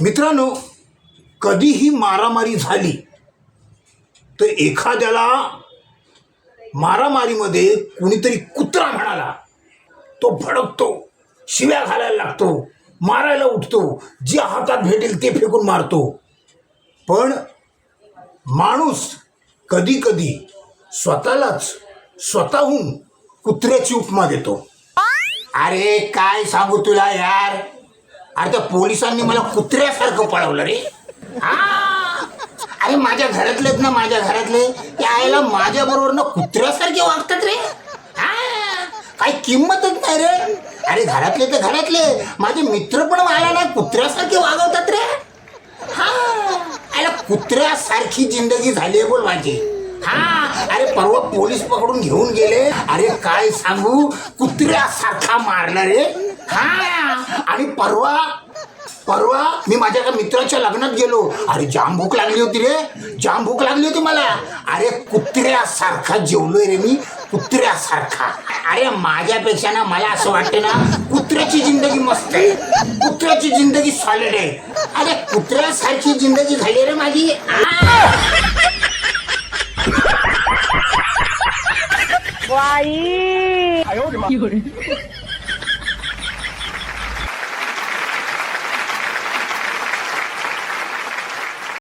मित्रांनो कधीही मारामारी झाली तर एखाद्याला मारामारीमध्ये कुणीतरी कुत्रा म्हणाला तो भडकतो शिव्या घालायला लागतो मारायला उठतो जे हातात भेटेल ते फेकून मारतो. पण माणूस कधी कधी स्वतःलाच स्वतःहून कुत्र्याची उपमा देतो. अरे काय सांगू तुला यार? अरे त्या पोलिसांनी मला कुत्र्यासारखं पळवलं रे. हा? अरे माझ्या घरातलेच ना माझ्या घरातले. आईला माझ्या बरोबर ना कुत्र्यासारखे वागतात रे. हा? काही किंमतच नाही रे. अरे घरातले तर घरातले. माझे मित्र पण मला ना कुत्र्यासारखे वागवतात रे. हा? अरे कुत्र्यासारखी जिंदगी झाली आहे बोल माझी. हा? अरे परवा पोलीस पकडून घेऊन गेले. अरे काय सांगू? कुत्र्यासारखा मारला रे. हा? आणि परवा परवा मी माझ्या एका मित्राच्या लग्नात गेलो. अरे जाम भूक लागली होती रे. जाम भूक लागली होती मला. अरे कुत्र्यासारखा जेवलोय रे मी. कुत्र्यासारखा. अरे माझ्यापेक्षा ना मला असं वाटतं ना कुत्र्याची जिंदगी मस्त आहे. कुत्र्याची जिंदगी सॉलिड आहे. अरे कुत्र्यासारखी जिंदगी झाली रे माझी! बाई!